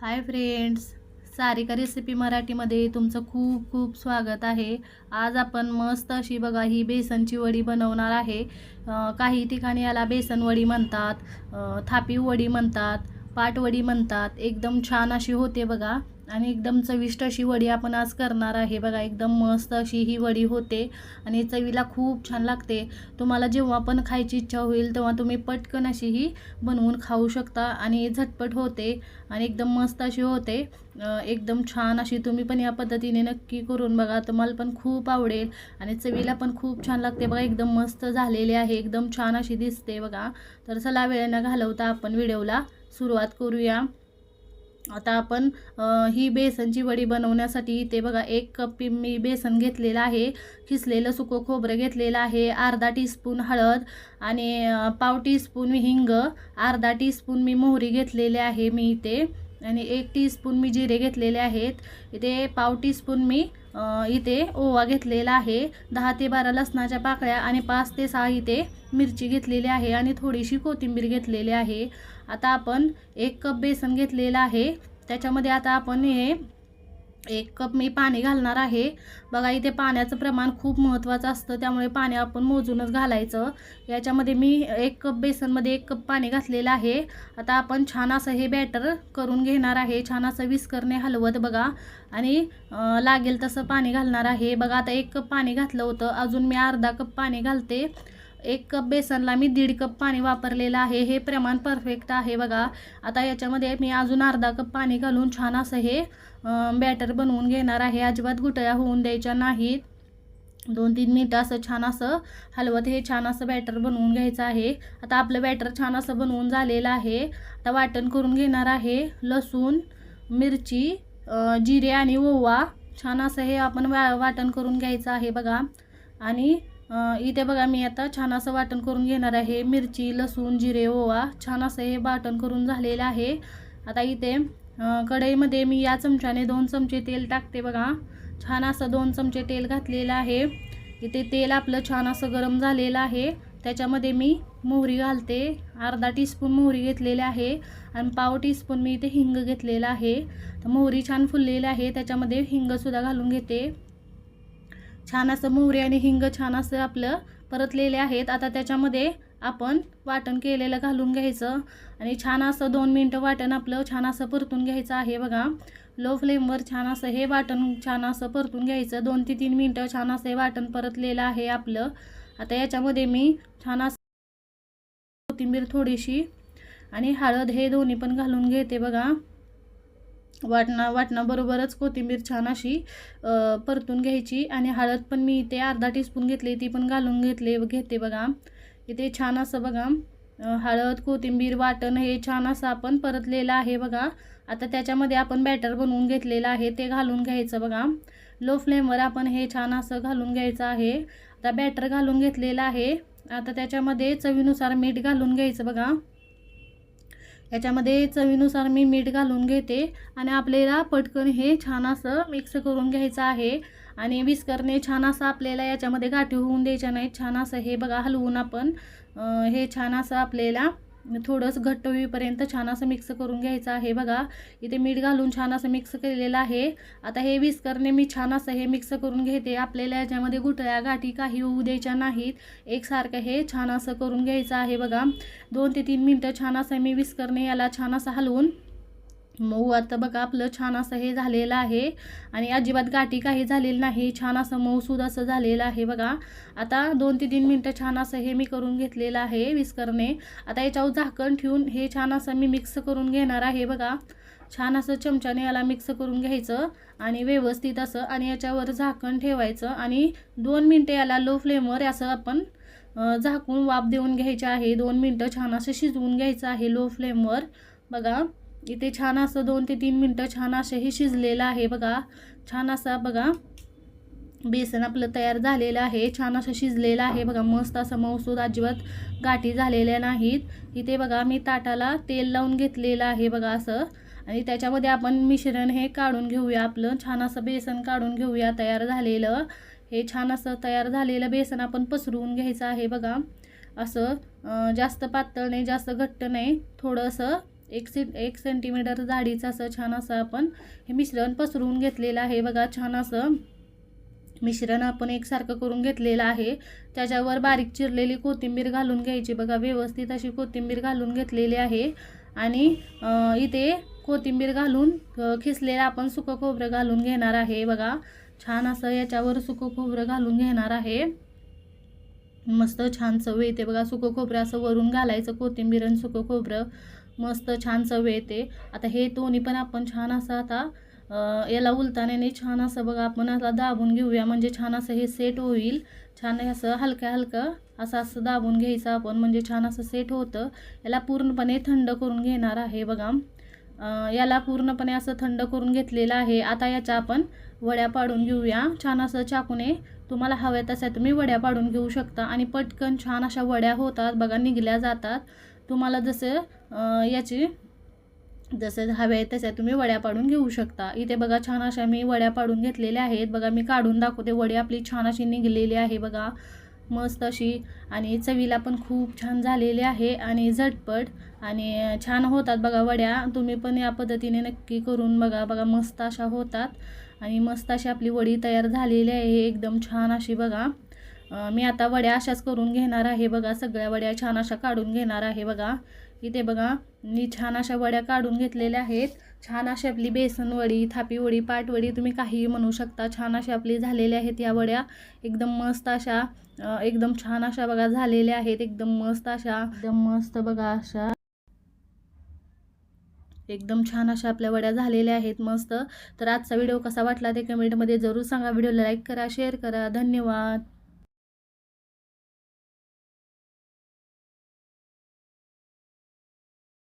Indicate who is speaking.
Speaker 1: Hi friends Sarika recipe मराठीमध्ये तुमचं खूप खूप स्वागत आहे. आज आपण मस्त अशी बघा ही बेसनची वडी बनवणार आहे. काही ठिकाणी याला बेसन वडी म्हणतात थापी वडी म्हणतात. पाटवडी म्हणतात. एकदम छान अशी होते बघा. आणि एकदम चविष्ट अशी वडी आपण आज करणार आहे बघा. एकदम मस्त अशी ही वडी होते. आणि चवीला खूप छान लागते. तुम्हाला जेव्हा पण खायची इच्छा होईल तेव्हा तुम्ही पटकन अशी ही बनवून खाऊ शकता. आणि झटपट होते. आणि एकदम मस्त अशी होते. एकदम छान अशी तुम्ही पण या पद्धतीने नक्की करून बघा. तुम्हाला पण खूप आवडेल. आणि चवीला पण खूप छान लागते बघा. एकदम मस्त झालेली आहे. एकदम छान अशी दिसते बघा. तर चला वेळ न घालवता आपण व्हिडिओला सुरुवात करूया. आता आपण ही बेसनची वडी बनवण्यासाठी इथे बघा एक कप मी बेसन घेतलेलं आहे. खिसलेलं सुकं खोबरं घेतलेलं आहे अर्धा टीस्पून हळद आणि पाव टीस्पून हिंग अर्धा टीस्पून मी मोहरी घेतलेले आहे मी इथे. आणि एक टीस्पून मी जिरे घेतलेले आहेत. इथे पाव टीस्पून मी इथे ओवा घेतलेला आहे. दहा ते बारा लसणाच्या पाकळ्या आणि पाच ते सहा इथे मिरची घेतलेली आहे आणि थोडीशी कोथिंबीर घेतलेली आहे. आता आपण एक कप बेसन घेतलेलं आहे. त्याच्यामध्ये आता आपण हे एक कप मी पाणी घालणार आहे. बघा इथे पाण्याचं प्रमाण खूप महत्त्वाचं असतं. त्यामुळे पाणी आपण मोजूनच घालायचं. याच्यामध्ये मी एक कप बेसनमध्ये एक कप पाणी घातलेलं आहे. आता आपण छान असं हे बॅटर करून घेणार आहे. छान असं विस्करणे हलवत बघा. आणि लागेल तसं पाणी घालणार आहे. बघा आता एक कप पाणी घातलं होतं. अजून मी अर्धा कप पाणी घालते. एक कप बेसनला मी दीड कप पाणी वापरलेलं आहे. हे प्रमाण परफेक्ट आहे बघा. आता याच्यामध्ये मी अजून अर्धा कप पाणी घालून छान असं हे बॅटर बनवून घेणार आहे. अजिबात गुटया होऊन द्यायच्या नाहीत. दोन तीन मिनटं असं छान असं हलवत हे छान असं बॅटर बनवून घ्यायचं आहे. आता आपलं बॅटर छान असं बनवून झालेलं आहे. आता वाटण करून घेणार आहे लसूण मिरची जिरे आणि ओवा. छान असं हे आपण वा वाटण करून घ्यायचं आहे बघा. आणि इथे बघा मी आता छान असं वाटण करून घेणार आहे. मिरची लसूण जिरे ओवा छान असं हे वाटण करून झालेलं आहे. आता इथे कढईमध्ये मी या चमच्याने दोन चमचे तेल टाकते बघा. छान असं दोन चमचे तेल घातलेलं आहे. इथे तेल आपलं छान असं गरम झालेलं आहे. त्याच्यामध्ये मी मोहरी घालते. अर्धा टीस्पून मोहरी घेतलेली आहे आणि पाव टीस्पून मी इथे हिंग घेतलेला आहे. तर मोहरी छान फुललेली आहे. त्याच्यामध्ये हिंगसुद्धा घालून घेते. छान असं मोहरी आणि हिंग छान असं आपलं परतलेले आहेत. आता त्याच्यामध्ये आपण वाटण केलेलं घालून घ्यायचं. आणि छान असं दोन मिनटं वाटण आपलं छान असं परतून घ्यायचं आहे बघा. लो फ्लेमवर छान असं हे वाटण छान असं परतून घ्यायचं. दोन ते तीन मिनटं छान असं हे वाटण परतलेलं आहे आपलं. आता याच्यामध्ये मी छान असं कोथिंबीर थोडीशी आणि हळद हे दोन्ही पण घालून घेते बघा. वाटणा वाटणाबरोबरच कोथिंबीर छान अशी परतून घ्यायची आणि हळद पण मी इथे अर्धा टीस्पून घेतली ती पण घालून घेतले घेते बघा. इथे छान असं बघा हळद कोथिंबीर वाटण हे छान असं आपण परतलेलं आहे बघा. आता त्याच्यामध्ये आपण बॅटर बनवून घेतलेलं आहे ते घालून घ्यायचं बघा. लो फ्लेमवर आपण हे छान असं घालून घ्यायचं आहे. आता बॅटर घालून घेतलेलं आहे. आता त्याच्यामध्ये चवीनुसार मीठ घालून घ्यायचं बघा. याच्यामध्ये चवीनुसार मी मीठ घालून घेते आणि आपल्याला पटकन हे छान असं मिक्स करून घ्यायचं आहे. आणि विस्करने छान असं आपल्याला याच्यामध्ये गाठी होऊन द्यायच्या नाहीत. छान असं हे बघा हलवून आपण हे छान असं आपल्याला थोडंसं घट्ट होईपर्यंत छान असं मिक्स करून घ्यायचं आहे. बघा इथे मीठ घालून छान असं मिक्स केलेलं आहे. आता हे विस्करने मी छान असं हे मिक्स करून घेते. आपल्याला याच्यामध्ये गुटळ्या गाठी काही होऊ द्यायच्या नाहीत. एकसारखं हे छान असं करून घ्यायचं आहे बघा. दोन ते तीन मिनटं छान असं मी विस्करने याला छान असं हलवून मऊ आता बघा आपलं छान असं हे झालेलं आहे. आणि अजिबात गाठी काही झालेलं नाही. छान असं मऊसूद असं झालेलं आहे बघा. आता दोन ते तीन मिनटं छान असं हे मी करून घेतलेलं आहे विस्करने आता याच्यावर झाकण ठेवून हे छान असं मी मिक्स करून घेणार आहे बघा. छान असं चमच्याने याला मिक्स करून घ्यायचं आणि व्यवस्थित असं आणि याच्यावर झाकण ठेवायचं आणि दोन मिनटं याला लो फ्लेमवर असं आपण झाकून वाफ देऊन घ्यायचे आहे. दोन मिनटं छान असं शिजवून घ्यायचं आहे लो फ्लेमवर. बघा. इथे छान असं दोन ते तीन मिनटं छान असं हे शिजलेलं आहे बघा. छान असं बघा. बेसन आपलं तयार झालेलं आहे. छान असं शिजलेलं आहे बघा. मस्त असं मऊसूद अजिबात गाठी झालेल्या नाहीत. इथे बघा मी ताटाला तेल लावून घेतलेलं आहे बघा असं. आणि त्याच्यामध्ये आपण मिश्रण हे काढून घेऊया आपलं. छान असं बेसन काढून घेऊया तयार झालेलं. हे छान असं तयार झालेलं बेसन आपण पसरवून घ्यायचं आहे बघा. असं जास्त पातळ नाही जास्त घट्ट नाही. थोडंसं एक से एक सेंटीमीटर जाडीचं असं छान असं आपण हे मिश्रण पसरवून घेतलेलं आहे. बघा छान असं मिश्रण आपण एकसारखं करून घेतलेलं आहे. त्याच्यावर बारीक चिरलेली कोथिंबीर घालून घ्यायची. बघा व्यवस्थित अशी कोथिंबीर घालून घेतलेली आहे. आणि इथे कोथिंबीर घालून खिसलेलं आपण सुकं खोबरं घालून घेणार आहे. बघा छान असं याच्यावर सुकं खोबरं घालून घेणार आहे. मस्त छान चव येते. बघा सुकं खोबरं असं वरून घालायचं कोथिंबीर आणि सुकं खोबरं. मस्त छान चव येते. आता हे दोन्ही पण आपण छान असं आता याला उलताण्याने छान असं बघा आपण आता दाबून घेऊया. म्हणजे छान असं हे सेट होईल. छान असं हलक्या हलकं असं असं दाबून घ्यायचं आपण. म्हणजे छान असं सेट होतं. याला पूर्णपणे थंड करून घेणार आहे बघा. याला पूर्णपणे असं थंड करून घेतलेलं आहे. आता याच्या आपण वड्या पाडून घेऊया. छान असं चाकूने तुम्हाला हव्या तशा तुम्ही वड्या पाडून घेऊ शकता. आणि पटकन छान अशा वड्या होतात बघा निघल्या जातात. तुम्हाला जसं याची जसं हव्या आहेत तशा तुम्ही वड्या पाडून घेऊ शकता. इथे बघा छान अशा मी वड्या पाडून घेतलेल्या आहेत. बघा मी काढून दाखवते. वडी आपली छान अशी निघलेली आहे बघा. मस्त अशी. आणि चवीला पण खूप छान झालेली आहे आणि झटपट आणि छान होतात बघा वड्या. तुम्ही पण या पद्धतीने नक्की करून बघा. बघा मस्त अशा होतात. आणि मस्त अशी आपली वडी तयार झालेली आहे. एकदम छान अशी बघा. मी आता वड्या अशाच करून घेणार आहे बघा. सगळ्या वड्या छान अशा काढून घेणार आहे बघा. इथे बघा मी छान अशा वड्या काढून घेतलेल्या आहेत. छान अशी आपली बेसन वडी थापी वडी पाटवडी तुम्ही काहीही म्हणू शकता. छान अशा आपली झालेल्या आहेत या वड्या. एकदम मस्त अशा एकदम छान अशा बघा झालेल्या आहेत. एकदम मस्त अशा एकदम मस्त बघा अशा. एकदम छान अशा आपल्या वड्या झालेल्या आहेत. मस्त. तर आजचा व्हिडिओ कसा वाटला ते कमेंटमध्ये जरूर सांगा. व्हिडिओला लाईक करा शेअर करा. धन्यवाद.